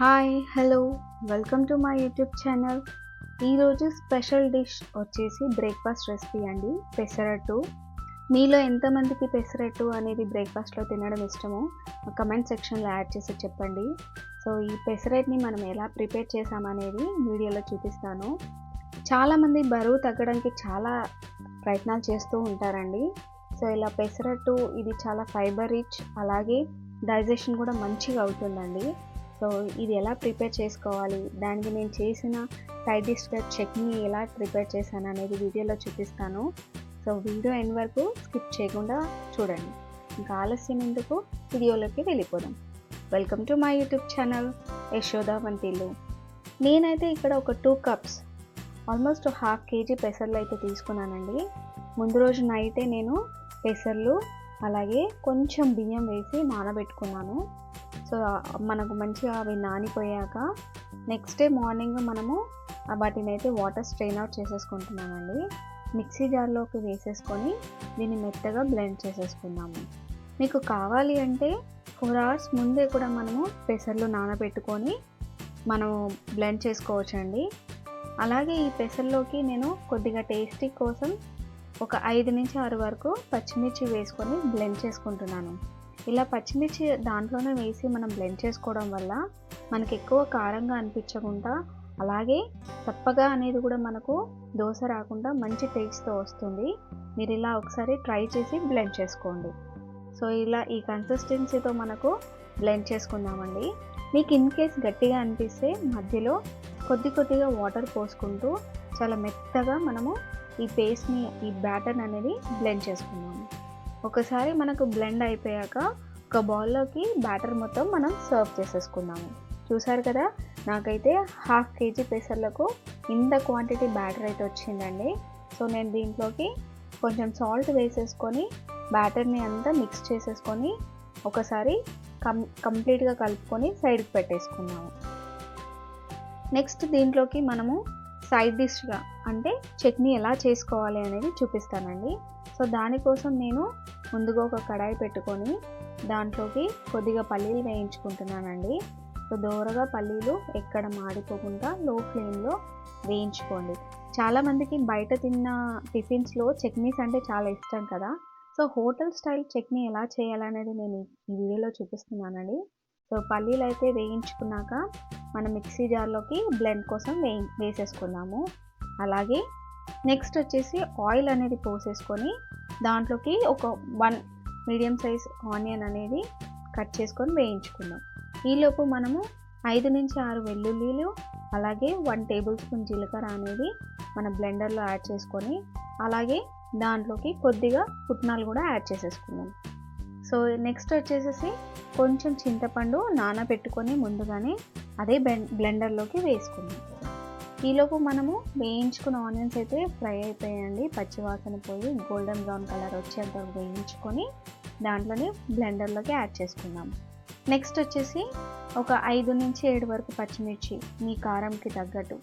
Hi hello welcome to my YouTube channel ఈరోజు special dish వచ్చేసి breakfast recipe అండి పెసరట్టు. మీలో ఎంతమందికి పెసరట్టు అనేది బ్రేక్ఫాస్ట్లో తినడం ఇష్టమో కమెంట్ సెక్షన్లో యాడ్ చేసి చెప్పండి. సో ఈ పెసరట్ని మనం ఎలా ప్రిపేర్ చేసామనేది వీడియోలో చూపిస్తాను. చాలామంది బరువు తగ్గడానికి చాలా ప్రయత్నాలు చేస్తూ ఉంటారండి. సో ఇలా పెసరట్టు ఇది చాలా ఫైబర్ రిచ్ అలాగే డైజెషన్ కూడా మంచిగా అవుతుందండి. సో ఇది ఎలా ప్రిపేర్ చేసుకోవాలి? దానికి నేను చేసిన సైడ్ డిష్గా చట్నీ ఎలా ప్రిపేర్ చేశాను అనేది వీడియోలో చూపిస్తాను. సో వీడియో ఎండ్ వరకు స్కిప్ చేయకుండా చూడండి. ఇంకా ఆలస్యం ఎందుకు? వీడియోలోకి వెళ్ళిపోదాం. Welcome to my YouTube channel Yashoda వంటిల్లు నేనైతే ఇక్కడ ఒక two cups almost half KG పెసర్లు అయితే తీసుకున్నానండి. ముందు రోజు నైటే నేను పెసర్లు అలాగే కొంచెం బియ్యం వేసి నానబెట్టుకున్నాను. సో మనకు మంచిగా అవి నానిపోయాక నెక్స్ట్ డే మార్నింగ్ మనము వాటిని అయితే వాటర్ స్ట్రెయిన్ అవుట్ చేసేసుకుంటున్నామండి. మిక్సీ జార్లోకి వేసేసుకొని దీన్ని మెత్తగా బ్లెండ్ చేసేసుకుందాము. మీకు కావాలి అంటే ఫోర్ అవర్స్ ముందే కూడా మనము పెసర్లు నానబెట్టుకొని మనం బ్లెండ్ చేసుకోవచ్చండి. అలాగే ఈ పెసర్లోకి నేను కొద్దిగా టేస్టీ కోసం ఒక ఐదు నుంచి ఆరు వరకు పచ్చిమిర్చి వేసుకొని బ్లెండ్ చేసుకుంటున్నాను. ఇలా పచ్చిమిర్చి దాంట్లోనే వేసి మనం బ్లెండ్ చేసుకోవడం వల్ల మనకి ఎక్కువ కారంగా అనిపించకుండా అలాగే చప్పగా అనేది కూడా మనకు దోశ రాకుండా మంచి టేస్ట్తో వస్తుంది. మీరు ఇలా ఒకసారి ట్రై చేసి బ్లెండ్ చేసుకోండి. సో ఇలా ఈ కన్సిస్టెన్సీతో మనకు బ్లెండ్ చేసుకుందామండి. మీకు ఇన్ కేస్ గట్టిగా అనిపిస్తే మధ్యలో కొద్ది కొద్దిగా వాటర్ పోసుకుంటూ చాలా మెత్తగా మనము ఈ పేస్ట్ని ఈ బ్యాటర్ అనేది బ్లెండ్ చేసుకుందాము. ఒకసారి మనకు బ్లెండ్ అయిపోయాక ఒక బౌల్లోకి బ్యాటర్ మొత్తం మనం సర్వ్ చేసేసుకుందాము. చూసారు కదా? నాకైతే హాఫ్ కేజీ పెసర్లకు ఇంత క్వాంటిటీ బ్యాటర్ అయితే వచ్చిందండి. సో నేను దీంట్లోకి కొంచెం సాల్ట్ వేసేసుకొని బ్యాటర్ని అంతా మిక్స్ చేసేసుకొని ఒకసారి కం కంప్లీట్గా కలుపుకొని సైడ్కి పెట్టేసుకున్నాము నెక్స్ట్ దీంట్లోకి మనము సైడ్ డిష్గా అంటే చట్నీ ఎలా చేసుకోవాలి అనేది చూపిస్తానండి. సో దానికోసం నేను ముందుగా ఒక కడాయి పెట్టుకొని దాంట్లోకి కొద్దిగా పల్లీలు వేయించుకుంటున్నానండి. సో దూరగా పల్లీలు ఎక్కడ మాడిపోకుండా లో ఫ్లేమ్లో వేయించుకోండి. చాలామందికి బయట తిన్న టిఫిన్స్లో చట్నీస్ అంటే చాలా ఇష్టం కదా. సో హోటల్ స్టైల్ చట్నీ ఎలా చేయాలనేది నేను ఈ వీడియోలో చూపిస్తున్నానండి. సో పల్లీలు అయితే వేయించుకున్నాక మనం మిక్సీ జార్లోకి బ్లెండ్ కోసం వే వేసేసుకుందాము. అలాగే నెక్స్ట్ వచ్చేసి ఆయిల్ అనేది పోసేసుకొని దాంట్లోకి ఒక వన్ మీడియం సైజ్ ఆనియన్ అనేది కట్ చేసుకొని వేయించుకుందాం. ఈలోపు మనము ఐదు నుంచి ఆరు వెల్లుల్లిలు అలాగే వన్ టేబుల్ స్పూన్ జీలకర్ర అనేది మన బ్లెండర్లో యాడ్ చేసుకొని అలాగే దాంట్లోకి కొద్దిగా పుట్నాలు కూడా యాడ్ చేసేసుకుందాం. సో నెక్స్ట్ వచ్చేసేసి కొంచెం చింతపండు నానబెట్టుకొని ముందుగానే అదే బ్లెండర్లోకి వేసుకుందాం. ఈలోపు మనము వేయించుకున్న ఆనియన్స్ అయితే ఫ్రై అయిపోయాయండి. పచ్చివాసన పోయి గోల్డెన్ బ్రౌన్ కలర్ వచ్చేంత వేయించుకొని దాంట్లోనే బ్లెండర్లోకి యాడ్ చేసుకుందాం. నెక్స్ట్ వచ్చేసి ఒక ఐదు నుంచి ఏడు వరకు పచ్చిమిర్చి మీ కారంకి తగ్గట్టు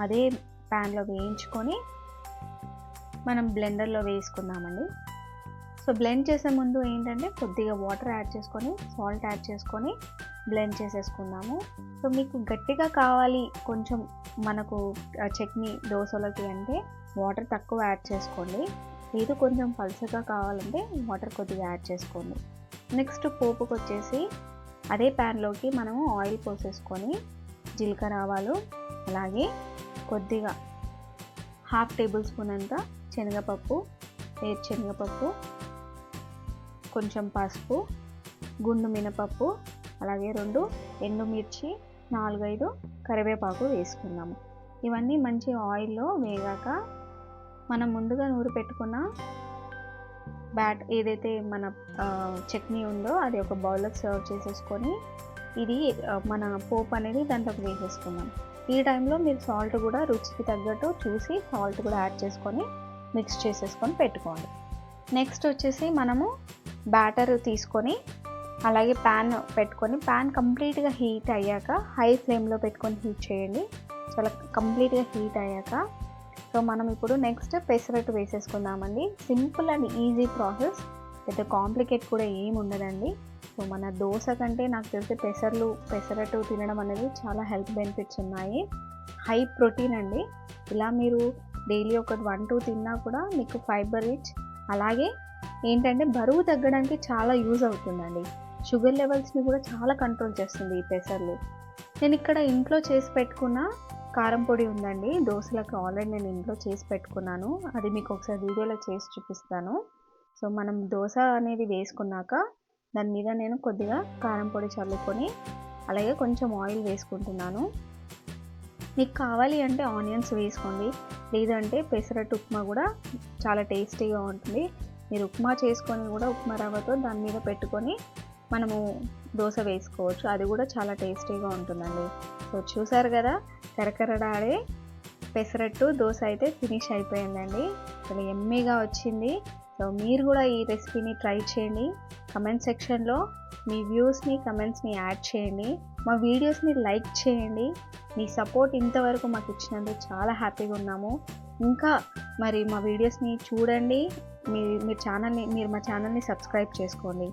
అదే ప్యాన్లో వేయించుకొని మనం బ్లెండర్లో వేసుకుందామండి. సో బ్లెండ్ చేసే ముందు ఏంటంటే కొద్దిగా వాటర్ యాడ్ చేసుకొని సాల్ట్ యాడ్ చేసుకొని బ్లెండ్ చేసేసుకుందాము. సో మీకు గట్టిగా కావాలి కొంచెం మనకు చట్నీ దోశలకి అంటే వాటర్ తక్కువ యాడ్ చేసుకోండి. లేదు కొంచెం పలుసగా కావాలంటే వాటర్ కొద్దిగా యాడ్ చేసుకోండి. నెక్స్ట్ పోపుకి వచ్చేసి అదే ప్యాన్లోకి మనము ఆయిల్ పోసేసుకొని జీలకర్ర ఆవాలు అలాగే కొద్దిగా హాఫ్ టేబుల్ స్పూన్ అంత శనగపప్పు వేరు శనగపప్పు కొంచెం పసుపు గుండు మినపప్పు అలాగే రెండు ఎండుమిర్చి నాలుగైదు కరివేపాకు వేసుకున్నాము ఇవన్నీ మంచి ఆయిల్లో వేగాక మనం ముందుగా నూరు పెట్టుకున్న బ్యాట్ ఏదైతే మన చట్నీ ఉందో అది ఒక బౌల్లోకి సర్వ్ చేసేసుకొని ఇది మన పోపు అనేది దాంట్లోకి వేసేసుకుందాం. ఈ టైంలో మీరు సాల్ట్ కూడా రుచికి తగ్గట్టు చూసి సాల్ట్ కూడా యాడ్ చేసుకొని మిక్స్ చేసేసుకొని పెట్టుకోండి. నెక్స్ట్ వచ్చేసి మనము బ్యాటర్ తీసుకొని అలాగే ప్యాన్ పెట్టుకొని ప్యాన్ కంప్లీట్గా హీట్ అయ్యాక హై ఫ్లేమ్లో పెట్టుకొని హీట్ చేయండి. చాలా కంప్లీట్గా హీట్ అయ్యాక. సో మనం ఇప్పుడు next pesarattu వేసేసుకుందామండి. Simple and easy process. పెద్ద కాంప్లికేట్ కూడా ఏమి ఉండదండి. సో మన దోశ కంటే నాకు తెలిసి పెసర్లు పెసరట్టు తినడం అనేది చాలా హెల్త్ బెనిఫిట్స్ ఉన్నాయి. హై ప్రోటీన్ అండి. ఇలా మీరు డైలీ ఒకటి వన్ టూ తిన్నా కూడా మీకు ఫైబర్ రిచ్. అలాగే ఏంటంటే బరువు తగ్గడానికి చాలా యూజ్ అవుతుందండి. షుగర్ లెవెల్స్ని కూడా చాలా కంట్రోల్ చేస్తుంది ఈ పెసర్లు నేను ఇక్కడ ఇంట్లో చేసి పెట్టుకున్న కారం పొడి ఉందండి. దోశలకు ఆల్రెడీ నేను ఇంట్లో చేసి పెట్టుకున్నాను. అది మీకు ఒకసారి వీడియోలో చేసి చూపిస్తాను. సో మనం దోశ అనేది వేసుకున్నాక దాని మీద నేను కొద్దిగా కారం పొడి చల్లుకొని అలాగే కొంచెం ఆయిల్ వేసుకుంటున్నాను. మీకు కావాలి అంటే ఆనియన్స్ వేసుకోండి. లేదంటే పెసరట్టు ఉప్మా కూడా చాలా టేస్టీగా ఉంటుంది. మీరు ఉప్మా చేసుకొని కూడా ఉప్మా రవ్వతో దాని మీద పెట్టుకొని మనము దోశ వేసుకోవచ్చు. అది కూడా చాలా టేస్టీగా ఉంటుందండి. సో చూసారు కదా కరకరడాడే పెసరట్టు దోశ అయితే ఫినిష్ అయిపోయిందండి. చాలా ఎమ్మీగా వచ్చింది. సో మీరు కూడా ఈ రెసిపీని ట్రై చేయండి. కమెంట్ సెక్షన్లో మీ వ్యూస్ని కమెంట్స్ని యాడ్ చేయండి. మా వీడియోస్ని లైక్ చేయండి. మీ సపోర్ట్ ఇంతవరకు మాకు ఇచ్చినందుకు చాలా హ్యాపీగా ఉన్నాము. ఇంకా మరి మా వీడియోస్ని చూడండి. మీ మీ ఛానల్ని మీరు మా ఛానల్ని సబ్స్క్రైబ్ చేసుకోండి.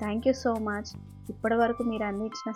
Thank you so much. ఇప్పటి వరకు మీరు అందించిన